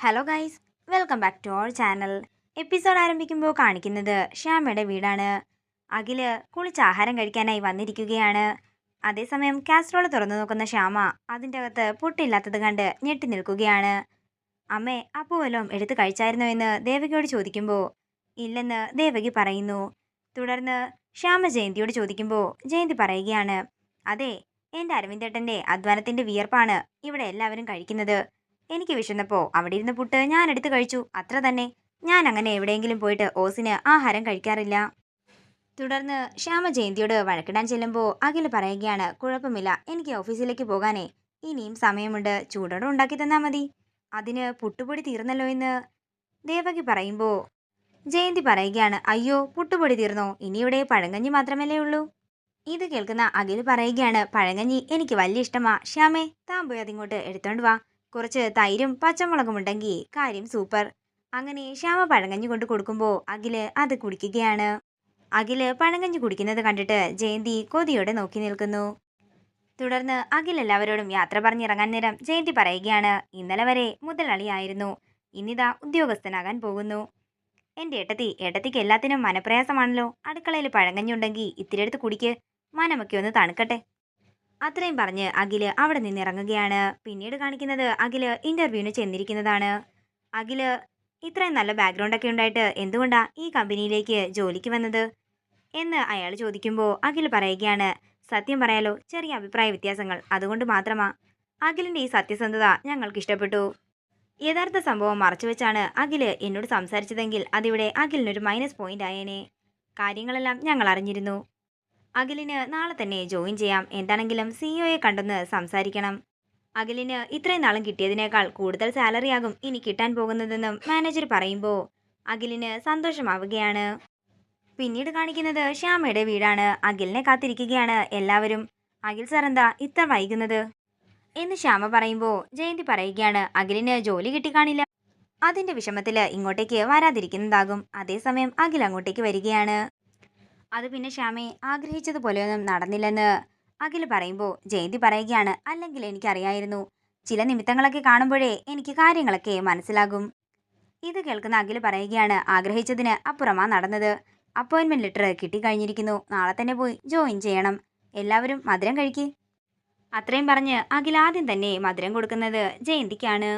Hello guys welcome back to our channel episode ആരംഭിക്കുമ്പോൾ കാണിക്കുന്നത് ശ്യാമയുടെ വീടാണ്. അഖിൽ കുളിച്ച് ആഹാരം കഴിക്കാനായി വന്നിരിക്കുകയാണ്. അതേസമയം കാസ്ട്രോൾ തുറന്നു നോക്കുന്ന ശ്യാമ അതിന്റെ അകത്ത് പൊട്ടില്ലാത്തത് കണ്ട് ഞെട്ടി നിൽക്കുകയാണ്. അമ്മേ അപ്പോൾ വല്ലതും എടുത്ത് കഴിച്ചായിരുന്നോ എന്ന് ദേവകിയോട് ചോദിക്കുമ്പോൾ ഇല്ലെന്ന് ദേവകി പറയുന്നു. തുടർന്ന് ശ്യാമ ജയന്തിയോട് ചോദിക്കുമ്പോൾ ജയന്തി പറയുകയാണ് അതെ എന്റെ അരവിന്ദേട്ടന്റെ അധ്വാനത്തിന്റെ വിയർപ്പാണ് ഇവിടെ എല്ലാവരും കഴിക്കുന്നത്. എനിക്ക് വിശന്നപ്പോൾ അവിടെ ഇരുന്ന് പുട്ട് ഞാൻ എടുത്ത് കഴിച്ചു. അത്ര തന്നെ. ഞാൻ അങ്ങനെ എവിടെയെങ്കിലും പോയിട്ട് ഓസിന് ആഹാരം കഴിക്കാറില്ല. തുടർന്ന് ശ്യാമ ജയന്തിയോട് വഴക്കിടാൻ ചെല്ലുമ്പോൾ അഖിൽ പറയുകയാണ് കുഴപ്പമില്ല എനിക്ക് ഓഫീസിലേക്ക് പോകാനേ. ഇനിയും സമയമുണ്ട്. ചൂടോടെ ഉണ്ടാക്കി തന്നാൽ മതി. അതിന് പുട്ടുപൊടി തീർന്നല്ലോ എന്ന്. ദേവകി പറയുമ്പോൾ ജയന്തി പറയുകയാണ് അയ്യോ പുട്ടുപൊടി തീർന്നോ? ഇനി ഇവിടെ പഴങ്കഞ്ഞി മാത്രമല്ലേ ഉള്ളൂ. ഇത് കേൾക്കുന്ന അഖിൽ പറയുകയാണ് പഴങ്കഞ്ഞി എനിക്ക് വലിയ ഇഷ്ടമാ. ശ്യാമേ താൻ പോയി അതിങ്ങോട്ട് എടുത്തോണ്ട് വാ. കുറച്ച് തൈരും പച്ചമുളകും ഉണ്ടെങ്കിൽ കാര്യം സൂപ്പർ അങ്ങനെ ശ്യാമ പഴങ്കഞ്ഞി കൊണ്ട് കൊടുക്കുമ്പോൾ അഖിൽ അത് കുടിക്കുകയാണ്. അഖിൽ പഴങ്കഞ്ഞി കുടിക്കുന്നത് കണ്ടിട്ട് ജയന്തി കൊതിയോടെ നോക്കി നിൽക്കുന്നു. തുടർന്ന് അഖിൽ എല്ലാവരോടും യാത്ര പറഞ്ഞിറങ്ങാൻ നേരം ജയന്തി പറയുകയാണ് ഇന്നലെ വരെ മുതലാളിയായിരുന്നു. ഇന്നിതാ ഉദ്യോഗസ്ഥനാകാൻ പോകുന്നു. എന്റെ ഏട്ടത്തി ഏട്ടത്തിക്ക് എല്ലാത്തിനും മനപ്രയാസമാണല്ലോ. അടുക്കളയിൽ പഴങ്കഞ്ഞുണ്ടെങ്കിൽ ഇത്തിരി എടുത്ത് കുടിക്ക്. മനമൊക്കെ ഒന്ന് തണുക്കട്ടെ. അത്രയും പറഞ്ഞ് അഖിൽ അവിടെ നിന്ന് ഇറങ്ങുകയാണ് പിന്നീട് കാണിക്കുന്നത് അഖിൽ ഇന്റർവ്യൂവിന് ചെന്നിരിക്കുന്നതാണ്. അഖിൽ ഇത്രയും നല്ല ബാക്ക്ഗ്രൗണ്ട് ഒക്കെ ഉണ്ടായിട്ട് എന്തുകൊണ്ടാ ഈ കമ്പനിയിലേക്ക് ജോലിക്ക് വന്നത്? എന്ന് അയാൾ ചോദിക്കുമ്പോൾ അഖിൽ പറയുകയാണ് സത്യം പറയാലോ ചെറിയ അഭിപ്രായ വ്യത്യാസങ്ങൾ. അതുകൊണ്ട് മാത്രമാ അഖിലിന്റെ ഈ സത്യസന്ധത ഞങ്ങൾക്ക് ഇഷ്ടപ്പെട്ടു. യഥാർത്ഥ സംഭവം മറച്ചുവെച്ചാണ് അഖിൽ എന്നോട് സംസാരിച്ചതെങ്കിൽ അതിവിടെ അഖിലിനൊരു മൈനസ് പോയിന്റ് ആയേനെ. കാര്യങ്ങളെല്ലാം ഞങ്ങൾ അറിഞ്ഞിരുന്നു. അഖിലിന് നാളെ തന്നെ ജോയിൻ ചെയ്യാം. എന്താണെങ്കിലും സിഇഒയെ കണ്ടെന്ന് സംസാരിക്കണം. അഖിലിന് ഇത്രയും നാളും കിട്ടിയതിനേക്കാൾ കൂടുതൽ സാലറി ആകും ഇനി കിട്ടാൻ പോകുന്നതെന്നും മാനേജർ പറയുമ്പോൾ അഖിലിന് സന്തോഷമാവുകയാണ്. പിന്നീട് കാണിക്കുന്നത് ശ്യാമയുടെ വീടാണ്. അഖിലിനെ കാത്തിരിക്കുകയാണ് എല്ലാവരും. അഖിൽ സാർ എന്താ ഇത്ര വൈകുന്നത്? എന്ന് ശ്യാമ പറയുമ്പോൾ ജയന്തി പറയുകയാണ് അഖിലിന് ജോലി കിട്ടിക്കാണില്ല. അതിന്റെ വിഷമത്തിൽ ഇങ്ങോട്ടേക്ക് വരാതിരിക്കുന്നതാകും. അതേസമയം അഖിൽ അങ്ങോട്ടേക്ക് വരികയാണ്. അത് പിന്നെ ശ്യാമയെ ആഗ്രഹിച്ചതുപോലെയൊന്നും നടന്നില്ലെന്ന് അഖിൽ പറയുമ്പോൾ ജയന്തി പറയുകയാണ് അല്ലെങ്കിൽ എനിക്കറിയായിരുന്നു. ചില നിമിത്തങ്ങളൊക്കെ കാണുമ്പോഴേ എനിക്ക് കാര്യങ്ങളൊക്കെ മനസ്സിലാകും. ഇത് കേൾക്കുന്ന അഖിൽ പറയുകയാണ് ആഗ്രഹിച്ചതിന് അപ്പുറമാ നടന്നത്. അപ്പോയിൻമെന്റ് ലെറ്റർ കിട്ടിക്കഴിഞ്ഞിരിക്കുന്നു. നാളെ തന്നെ പോയി ജോയിൻ ചെയ്യണം. എല്ലാവരും മധുരം കഴിക്കി. അത്രയും പറഞ്ഞ് അഖിൽ ആദ്യം തന്നെ മധുരം കൊടുക്കുന്നത് ജയന്തിക്കാണ്.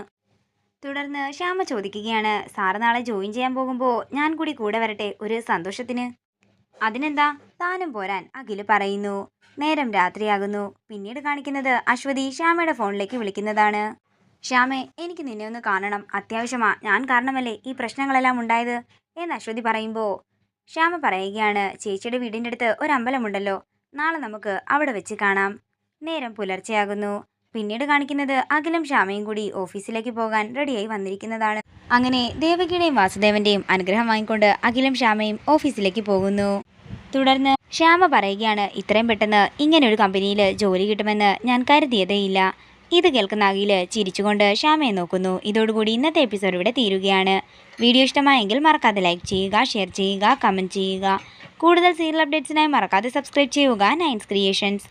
തുടർന്ന് ശ്യാമ ചോദിക്കുകയാണ് സാറ് നാളെ ജോയിൻ ചെയ്യാൻ പോകുമ്പോൾ ഞാൻ കൂടി കൂടെ വരട്ടെ ഒരു സന്തോഷത്തിന്? അതിനെന്താ? താനും പോരാൻ അഖിൽ പറയുന്നു. നേരം രാത്രിയാകുന്നു. പിന്നീട് കാണിക്കുന്നത് അശ്വതി ശ്യാമയുടെ ഫോണിലേക്ക് വിളിക്കുന്നതാണ്. ശ്യാമെ എനിക്ക് നിന്നെ ഒന്ന് കാണണം. അത്യാവശ്യമാ. ഞാൻ കാരണമല്ലേ ഈ പ്രശ്നങ്ങളെല്ലാം ഉണ്ടായത്? എന്ന് അശ്വതി പറയുമ്പോൾ ശ്യാമ പറയുകയാണ് ചേച്ചിയുടെ വീടിന്റെ അടുത്ത് ഒരു അമ്പലമുണ്ടല്ലോ. നാളെ നമുക്ക് അവിടെ വെച്ച് കാണാം. നേരം പുലർച്ചെയാകുന്നു. പിന്നീട് കാണിക്കുന്നത് അഖിലും ശ്യാമയും കൂടി ഓഫീസിലേക്ക് പോകാൻ റെഡിയായി വന്നിരിക്കുന്നതാണ്. അങ്ങനെ ദേവകിയുടെയും വാസുദേവന്റെയും അനുഗ്രഹം വാങ്ങിക്കൊണ്ട് അഖിലും ശ്യാമയും ഓഫീസിലേക്ക് പോകുന്നു. തുടർന്ന് ശ്യാമ പറയുകയാണ് ഇത്രയും പെട്ടെന്ന് ഇങ്ങനെ ഒരു കമ്പനിയിൽ ജോലി കിട്ടുമെന്ന് ഞാൻ കരുതിയതേയില്ല. ഇത് കേൾക്കുന്ന അഖിൽ ചിരിച്ചുകൊണ്ട് ശ്യാമയെ നോക്കുന്നു. ഇതോടുകൂടി ഇന്നത്തെ എപ്പിസോഡ് ഇവിടെ തീരുകയാണ്. വീഡിയോ ഇഷ്ടമായെങ്കിൽ മറക്കാതെ ലൈക്ക് ചെയ്യുക ഷെയർ ചെയ്യുക കമന്റ് ചെയ്യുക. കൂടുതൽ സീരിയൽ അപ്ഡേറ്റ്സിനായി മറക്കാതെ സബ്സ്ക്രൈബ് ചെയ്യുക നയൻസ് ക്രിയേഷൻസ്.